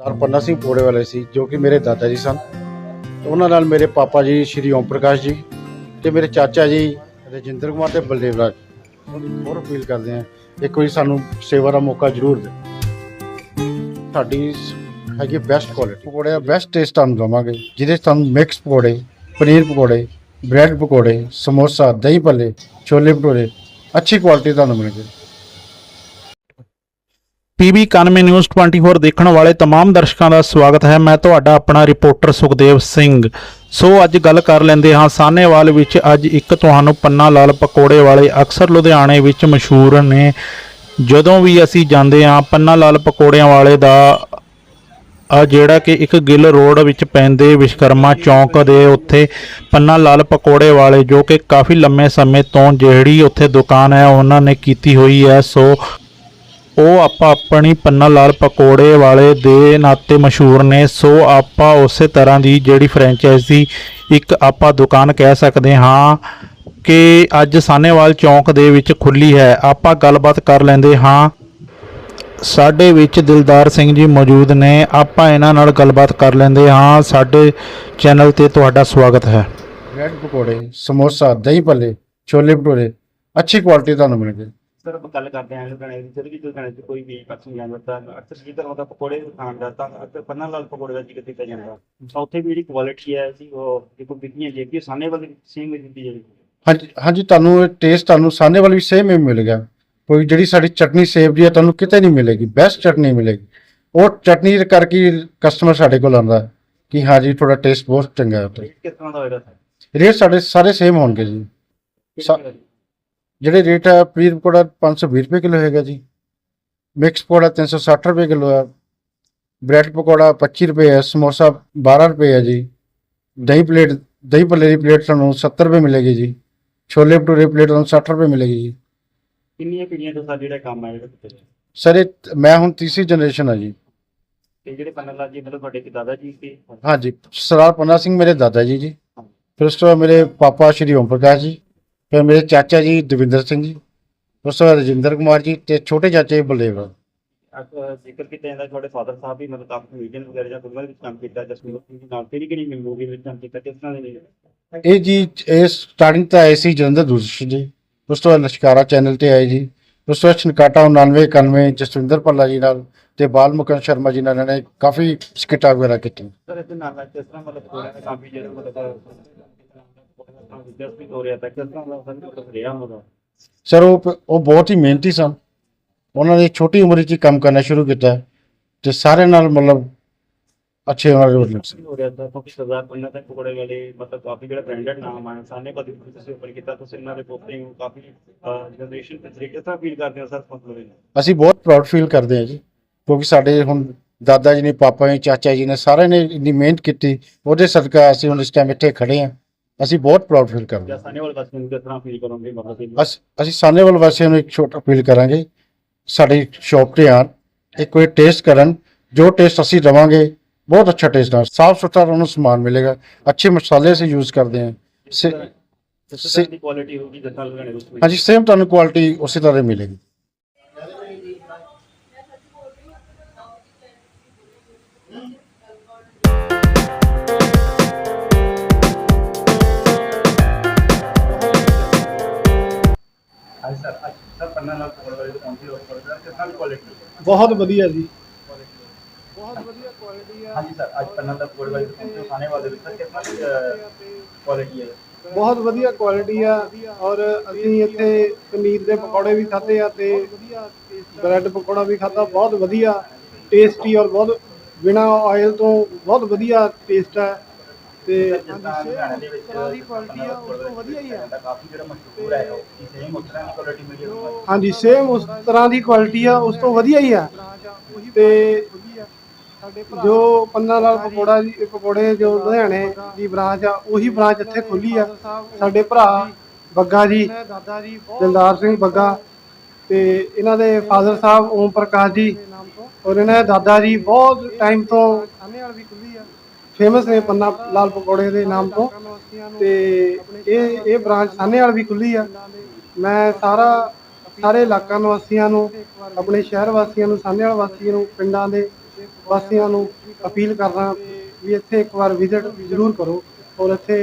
ਸਰਦਾਰ ਪੰਨਾ ਸਿੰਘ ਪੋੜੇ ਵਾਲੇ ਸੀ, ਜੋ ਕਿ ਮੇਰੇ ਦਾਦਾ ਜੀ ਸਨ। ਤੇ ਉਹਨਾਂ ਨਾਲ ਮੇਰੇ ਪਾਪਾ ਜੀ ਸ਼੍ਰੀ ਓਮ ਪ੍ਰਕਾਸ਼ ਜੀ ਤੇ ਮੇਰੇ ਚਾਚਾ ਜੀ ਰਜਿੰਦਰ ਕੁਮਾਰ ਤੇ ਬਲਦੇਵ ਰਾਜ। ਬਹੁਤ ਅਪੀਲ ਕਰਦੇ ਆ ਇੱਕ ਵਾਰੀ ਸਾਨੂੰ ਸੇਵਾ ਦਾ ਮੌਕਾ ਜ਼ਰੂਰ ਦੇ ਸਾਡੀ ਹੈਗੀ ਬੈਸਟ ਕੁਆਲਿਟੀ ਪਕੌੜੇ ਦਾ ਬੈਸਟ ਟੇਸਟ ਤੁਹਾਨੂੰ ਦਵਾਂਗੇ, ਜਿਹਦੇ 'ਚ ਤੁਹਾਨੂੰ ਮਿਕਸ ਪਕੌੜੇ, ਪਨੀਰ ਪਕੌੜੇ ਬ੍ਰੈਡ ਪਕੌੜੇ, ਸਮੋਸਾ, ਦਹੀਂ ਭੱਲੇ, ਛੋਲੇ ਭਟੂਰੇ, ਅੱਛੀ ਕੁਆਲਿਟੀ ਤੁਹਾਨੂੰ ਮਿਲੇਗੀ ਪੀਬੀ 91 ਨਿਊਜ਼ 24 ਦੇਖਣ ਵਾਲੇ तमाम ਦਰਸ਼ਕਾਂ ਦਾ ਸਵਾਗਤ ਹੈ ਮੈਂ ਤੁਹਾਡਾ ਆਪਣਾ ਰਿਪੋਰਟਰ ਸੁਖਦੇਵ ਸਿੰਘ ਸੋ ਅੱਜ ਗੱਲ ਕਰ ਲੈਂਦੇ ਹਾਂ ਸਾਹਨੇਵਾਲ ਵਿੱਚ ਅੱਜ ਇੱਕ ਤੁਹਾਨੂੰ ਪੰਨਾ ਲਾਲ ਪਕੌੜੇ ਵਾਲੇ ਅਕਸਰ ਲੁਧਿਆਣੇ ਵਿੱਚ ਮਸ਼ਹੂਰ ਨੇ ਜਦੋਂ ਵੀ ਅਸੀਂ ਜਾਂਦੇ ਹਾਂ ਪੰਨਾ ਲਾਲ ਪਕੌੜਿਆਂ ਵਾਲੇ ਦਾ ਆ ਜਿਹੜਾ ਕਿ ਇੱਕ ਗਿੱਲ ਰੋਡ ਵਿੱਚ ਪੈਂਦੇ ਵਿਸ਼ਕਰਮਾ ਚੌਂਕ ਦੇ ਉੱਥੇ ਪੰਨਾ ਲਾਲ ਪਕੌੜੇ ਵਾਲੇ ਜੋ ਕਿ ਕਾਫੀ ਲੰਮੇ ਸਮੇਂ ਤੋਂ ਜਿਹੜੀ ਉੱਥੇ ਦੁਕਾਨ ਹੈ ਉਹਨਾਂ ਨੇ ਕੀਤੀ ਹੋਈ ਹੈ ਸੋ ਉਹ ਆਪਾਂ ਆਪਣੀ ਪੰਨਾ ਲਾਲ ਪਕੌੜੇ ਵਾਲੇ ਦੇ ਨਾਤੇ ਮਸ਼ਹੂਰ ਨੇ। ਸੋ ਆਪਾਂ ਉਸੇ ਤਰ੍ਹਾਂ ਦੀ ਜਿਹੜੀ ਫਰੈਂਚਾਈਜ਼ੀ ਇੱਕ ਆਪਾਂ ਦੁਕਾਨ ਕਹਿ ਸਕਦੇ ਹਾਂ ਕਿ ਅੱਜ ਸਾਨੇਵਾਲ ਚੌਂਕ ਦੇ ਵਿੱਚ ਖੁੱਲੀ ਹੈ। ਆਪਾਂ ਗੱਲਬਾਤ ਕਰ ਲੈਂਦੇ ਹਾਂ। ਸਾਡੇ ਵਿੱਚ ਦਿਲਦਾਰ ਸਿੰਘ ਜੀ ਮੌਜੂਦ ਨੇ। ਆਪਾਂ ਇਹਨਾਂ ਨਾਲ ਗੱਲਬਾਤ ਕਰ ਲੈਂਦੇ ਹਾਂ। ਸਾਡੇ ਚੈਨਲ ਤੇ ਤੁਹਾਡਾ ਸਵਾਗਤ ਹੈ। ਬ੍ਰੈਡ ਪਕੌੜੇ, ਸਮੋਸਾ, ਦਹੀਂ ਭੱਲੇ, ਛੋਲੇ ਭਟੂਰੇ, ਅੱਛੀ ਕੁਆਲਿਟੀ ਤੁਹਾਨੂੰ ਮਿਲੇਗੀ ਸਰ ਆਪਾਂ ਗੱਲ ਕਰਦੇ ਹਾਂ ਲੁਧਿਆਣੇ ਦੀ ਵੀ ਲੁਧਿਆਣੇ 'ਚ ਕੋਈ ਵੀ ਪਰਸਨ ਜਾਂਦਾ ਤਾਂ ਅਕਸਰ ਜਿੱਦਾਂ ਉਹਦਾ ਪਕੌੜੇ ਖਾਣ ਦਾ ਤਾਂ ਅਕਸਰ ਪੰਨਾ ਲਾਲ ਪਕੌੜੇ ਦਾ ਜ਼ਿਕਰ ਕੀਤਾ ਜਾਂਦਾ। ਤਾਂ ਉੱਥੇ ਵੀ ਜਿਹੜੀ ਕੁਆਲਿਟੀ ਹੈ ਸੀ ਉਹ ਦੇਖੋ ਬਿਕੀਆਂ ਜੇ ਕਿ ਸਾਨੇ ਵਾਲੀ ਸੇਮ ਹੀ ਦਿੱਤੀ ਜਾਂਦੀ ਹਾਂਜੀ ਹਾਂਜੀ ਤੁਹਾਨੂੰ ਟੇਸਟ ਤੁਹਾਨੂੰ ਸਾਹਨੇ ਵਾਲੀ ਸੇਮ ਹੀ ਮਿਲੇਗਾ ਕੋਈ ਜਿਹੜੀ ਸਾਡੀ ਚਟਨੀ ਸੇਵ ਦੀ ਹੈ ਤੁਹਾਨੂੰ ਕਿਤੇ ਨਹੀਂ ਮਿਲੇਗੀ ਬੈਸਟ ਚਟਨੀ ਮਿਲੇਗੀ। ਉਹ ਚਟਨੀ ਕਰਕੇ ਕਸਟਮਰ ਸਾਡੇ ਕੋਲ ਆਉਂਦਾ ਕਿ ਹਾਂ ਜੀ ਤੁਹਾਡਾ ਟੇਸਟ ਬਹੁਤ ਚੰਗਾ ਹੈ ਉੱਥੇ। ਕਿਸ ਤਰ੍ਹਾਂ ਦਾ ਹੋਏਗਾ ਸਰ ਰੇਟ ਸਾਡੇ ਸਾਰੇ ਸੇਮ ਹੋਣਗੇ ਜੀ। ਸਾ- ਜਿਹੜੇ ਰੇਟ ਹੈ ਪਨੀਰ ਪਕੌੜਾ 520 ਰੁਪਏ ਕਿਲੋ ਹੈਗਾ ਜੀ। ਮਿਕਸ ਪਕੌੜਾ 360 ਰੁਪਏ ਕਿਲੋ ਹੈ ਬ੍ਰੈਡ ਪਕੌੜਾ 25 ਰੁਪਏ ਹੈ ਸਮੋਸਾ 12 ਰੁਪਏ ਹੈ ਜੀ। ਦਹੀਂ ਪਲੇਟ ਦਹੀਂ ਭੱਲੇ ਦੀ ਪਲੇਟ ਤੁਹਾਨੂੰ 70 ਰੁਪਏ ਮਿਲੇਗੀ ਜੀ। ਛੋਲੇ ਭਟੂਰੇ ਪਲੇਟ ਤੁਹਾਨੂੰ 60 ਰੁਪਏ ਮਿਲੇਗੀ ਜੀ। ਕਿੰਨੀਆਂ ਪੀੜ੍ਹੀਆਂ ਤੋਂ ਸਰ ਜਿਹੜਾ ਕੰਮ ਹੈ ਜਿਹੜਾ ਸਰ ਇਹ ਮੈਂ ਹੁਣ ਤੀਸਰੀ ਜਨਰੇਸ਼ਨ ਆ ਜੀ। ਤੇ ਜਿਹੜੇ ਪੰਨਾ ਲਾਲ ਜੀ ਮਤਲਬ ਤੁਹਾਡੇ ਦਾਦਾ ਜੀ ਕੇ ਹਾਂਜੀ ਸਰਦਾਰ ਪੰਨਾ ਸਿੰਘ ਮੇਰੇ ਦਾਦਾ ਜੀ ਜੀ। ਫਿਰ ਉਸ ਤੋਂ ਬਾਅਦ ਮੇਰੇ ਪਾਪਾ ਸ਼੍ਰੀ ਓਮ ਪ੍ਰਕਾਸ਼ ਜੀ। ਫਿਰ ਮੇਰੇ ਚਾਚਾ ਜੀ ਦਵਿੰਦਰ ਸਿੰਘ ਜੀ ਉਸ ਤੋਂ ਬਾਅਦ ਰਜਿੰਦਰ ਕੁਮਾਰ ਜੀ ਤੇ ਛੋਟੇ ਚਾਚੇ ਬਲਦੇਵ। ਅਹ ਜ਼ਿਕਰ ਕੀਤਾ ਜਾਂਦਾ ਤੁਹਾਡੇ ਫਾਦਰ ਸਾਹਿਬ ਵੀ ਮਤਲਬ ਕਾਫੀ ਮੀਡੀਅਨ ਵਗੈਰਾ ਜਾਂ ਫਿਲਮਾਂ ਵਿੱਚ ਕੰਮ ਕੀਤਾ ਜਸਮੀਤ ਸਿੰਘ ਜੀ ਨਾਲ ਕਿਹੜੀ ਕਿਹੜੀ ਮੂਵੀ ਵਿੱਚ ਕੰਮ ਕੀਤਾ ਕਿਸ ਤਰ੍ਹਾਂ ਦੇ ਨੇ ਇਹ ਜੀ ਇਹ ਸਟਾਰਟਿੰਗ ਤਾਂ ਆਏ ਸੀ ਜਲੰਧਰ ਦੂਰਦਰਸ਼ਨ ਜੀ ਉਸ ਤੋਂ ਬਾਅਦ ਲਸ਼ਕਾਰਾ ਚੈਨਲ ਤੇ ਆਏ ਜੀ ਉਸ ਤੋਂ ਬਾਅਦ ਛਨਕਾਟਾ 99 91 ਜਸਵਿੰਦਰ ਪੱਲਾ ਜੀ ਨਾਲ ਤੇ ਬਾਲ ਮੁਕਨ ਸ਼ਰਮਾ ਜੀ ਨਾਲ ਇਹਨਾਂ ਨੇ ਕਾਫੀ ਸਕਿੱਟਾਂ ਵਗੈਰਾ ਕੀਤੀਆਂ ਸਰ ਇਹਦੇ ਨਾਲ ਕਿਸ ਤਰ੍ਹਾਂ ਮਤਲਬ ਥੋੜਾ ਕਾਫੀ ਜਿਹੜਾ ਮਤਲਬ ਦਿਲਚਸਪੀ ਹੋ ਰਿਹਾ ਤਾਂ ਕਿਸ ਤਰ੍ਹਾਂ ਦਾ ਸਰ ਰਿਹਾ ਉਹ ਉਹ ਬਹੁਤ ਹੀ ਮਿਹਨਤੀ ਸਨ। ਉਹਨਾਂ ਨੇ ਛੋਟੀ ਉਮਰ ਵਿੱਚ ਹੀ ਕੰਮ ਕਰਨਾ ਸ਼ੁਰੂ ਕੀਤਾ ਤੇ ਸਾਰੇ ਨਾਲ ਮਤਲਬ ਅੱਛੇ ਸੀ ਹੋ ਰਿਹਾ ਤਾਂ ਕਿਉਂਕਿ ਸਰਦਾਰ ਪੰਨਾ ਤੇ ਪਕੌੜੇ ਵਾਲੇ ਮਤਲਬ ਕਾਫੀ ਜਿਹੜਾ ਬ੍ਰਾਂਡਡ ਨਾਮ ਹੈ ਸਾਨੇ ਕਦੀ ਤੁਸੀਂ ਉੱਪਰ ਕੀਤਾ ਤੁਸੀਂ ਇਹਨਾਂ ਦੇ ਪੋਤੇ ਨੂੰ ਕਾਫੀ ਜਨਰੇਸ਼ਨ ਤੇ ਤਰੀਕੇ ਤਰ੍ਹਾਂ ਫੀਲ ਕਰਦੇ ਹੋ ਸਰ ਮਤਲਬ ਇਹ? ਅਸੀਂ ਬਹੁਤ ਪ੍ਰਾਊਡ ਫੀਲ ਕਰਦੇ ਹਾਂ ਜੀ ਕਿਉਂਕਿ ਸਾਡੇ ਹੁਣ ਦਾਦਾ ਜੀ ਨੇ ਪਾਪਾ ਜੀ ਚਾਚਾ ਜੀ ਨੇ ਸਾਰਿਆਂ ਨੇ ਇੰਨੀ ਮਿਹਨਤ ਕੀਤੀ ਉਹਦੇ ਸਦਕਾ ਅਸੀਂ ਹੁਣ ਇਸ ਟਾਈਮ ਇੱਥੇ ਖੜੇ ਹਾਂ। ਅਸੀਂ ਬਹੁਤ ਪ੍ਰਾਊਡ ਫੀਲ ਕਰਦੇ ਜਾਂ ਹਾਂ ਸਾਨੇ ਵਾਲੇ ਪਾਸੇ ਨੂੰ ਕਿਸ ਤਰ੍ਹਾਂ ਫੀਲ ਕਰੋਗੇ ਮਤਲਬ ਕਿ ਅਸ ਅਸੀਂ ਸਾਨੇਵਾਲ ਵਾਸੀਆਂ ਨੂੰ ਇੱਕ ਛੋਟਾ ਅਪੀਲ ਕਰਾਂਗੇ। ਸਾਡੀ ਸ਼ਾਪ ਤੇ ਆਣ ਇੱਕ ਵਾਰ ਟੇਸਟ ਕਰਨ। ਜੋ ਟੇਸਟ ਅਸੀਂ ਦਵਾਂਗੇ ਬਹੁਤ ਅੱਛਾ ਟੇਸਟ ਹੈ ਸਾਫ਼ ਸੁਥਰਾ ਤੁਹਾਨੂੰ ਸਮਾਨ ਮਿਲੇਗਾ। ਅੱਛੇ ਮਸਾਲੇ ਅਸੀਂ ਯੂਜ਼ ਕਰਦੇ ਹਾਂ। ਸੇ- ਤਰ੍ਹਾਂ ਦੀ ਕੁਆਲਿਟੀ ਹੋਊਗੀ ਜਿਸ ਨਾਲ ਲਗਾਣੇ ਉਸ ਵਿੱਚ। ਹਾਂਜੀ ਸੇਮ ਤੁਹਾਨੂੰ ਕੁਆਲਿਟੀ ਉਸੇ ਤਰ੍ਹਾਂ ਦੀ ਮਿਲੇਗੀ। ਸਰ ਅੱਜ ਸਰ ਪੰਨਾ ਨਾਲ ਪਕੌੜੇ ਵਾਲੇ ਤੋਂ ਪਹੁੰਚੇ ਹੋ ਪਕੌੜੇ ਕਿਸ ਤਰ੍ਹਾਂ ਦੀ ਕੁਆਲਿਟੀ ਬਹੁਤ ਵਧੀਆ ਜੀ। ਹਾਂਜੀ ਸਰ ਅੱਜ ਪੰਨਾ ਦਾ ਪਕੌੜੇ ਵਾਲੇ ਤੋਂ ਪਹੁੰਚੇ ਹੋ ਖਾਣੇ ਵਾਲੇ ਵਿੱਚ ਸਰ ਕਿਸ ਤਰ੍ਹਾਂ ਦੀ ਕੁਆਲਿਟੀ ਹੈ? ਬਹੁਤ ਵਧੀਆ ਕੁਆਲਿਟੀ ਆ ਔਰ ਅਸੀਂ ਇੱਥੇ ਪਨੀਰ ਦੇ ਪਕੌੜੇ ਵੀ ਖਾਦੇ ਆ ਤੇ ਬ੍ਰੈਡ ਪਕੌੜਾ ਵੀ ਖਾਦਾ ਬਹੁਤ ਵਧੀਆ ਟੇਸਟੀ ਔਰ ਬਹੁਤ ਬਿਨਾ ਆਇਲ ਤੋਂ ਬਹੁਤ ਵਧੀਆ ਟੇਸਟ ਹੈ ਤੇ ਲੁਧਿਆਣੇ ਦੇ ਵਿੱਚ ਤਰ੍ਹਾਂ ਦੀ ਕੁਆਲਿਟੀ ਆ ਉਸ ਤੋਂ ਵਧੀਆ ਹੀ ਆ। ਕਾਫੀ ਜਿਹੜਾ ਮਸ਼ਹੂਰ ਹੈ ਉਹ ਕੀ ਸੇਮ ਉਸ ਤਰ੍ਹਾਂ ਦੀ ਕੁਆਲਿਟੀ ਮਿਲੀ ਹੈ ਹਾਂਜੀ ਸੇਮ ਉਸ ਤਰ੍ਹਾਂ ਦੀ ਕੁਆਲਿਟੀ ਆ ਉਸ ਤੋਂ ਵਧੀਆ ਹੀ ਆ। ਤੇ ਜੋ ਪੰਨਾ ਲਾਲ ਪਕੌੜਾ ਜੀ ਪਕੌੜੇ ਜੋ ਲੁਧਿਆਣੇ ਦੀ ਬ੍ਰਾਂਚ ਆ ਉਹੀ ਬ੍ਰਾਂਚ ਇੱਥੇ ਖੁੱਲੀ ਆ। ਸਾਡੇ ਭਰਾ ਬੱਗਾ ਜੀ ਦਿਲਦਾਰ ਸਿੰਘ ਬੱਗਾ ਤੇ ਇਹਨਾਂ ਦੇ ਫਾਦਰ ਸਾਹਿਬ ਓਮ ਪ੍ਰਕਾਸ਼ ਜੀ ਔਰ ਇਹਨਾਂ ਦੇ ਦਾਦਾ ਜੀ ਬਹੁਤ ਟਾਈਮ ਤੋਂ ਫੇਮਸ ਨੇ ਪੰਨਾ ਲਾਲ ਪਕੌੜੇ ਦੇ ਨਾਮ ਤੋਂ। ਤੇ ਇਹ ਇਹ ਬ੍ਰਾਂਚ ਸਾਨੇਵਾਲ ਵੀ ਖੁੱਲੀ ਆ। ਮੈਂ ਸਾਰਾ, ਸਾਰੇ ਇਲਾਕਾ ਨਿਵਾਸੀਆਂ ਨੂੰ, ਆਪਣੇ ਸ਼ਹਿਰ ਵਾਸੀਆਂ ਨੂੰ ਸਾਨੇਵਾਲ ਵਾਸੀਆਂ ਨੂੰ, ਪਿੰਡਾਂ ਦੇ ਵਾਸੀਆਂ ਨੂੰ ਅਪੀਲ ਕਰਨਾ ਵੀ ਇੱਥੇ ਇੱਕ ਵਾਰ ਵਿਜ਼ਿਟ ਜ਼ਰੂਰ ਕਰੋ। ਔਰ ਇੱਥੇ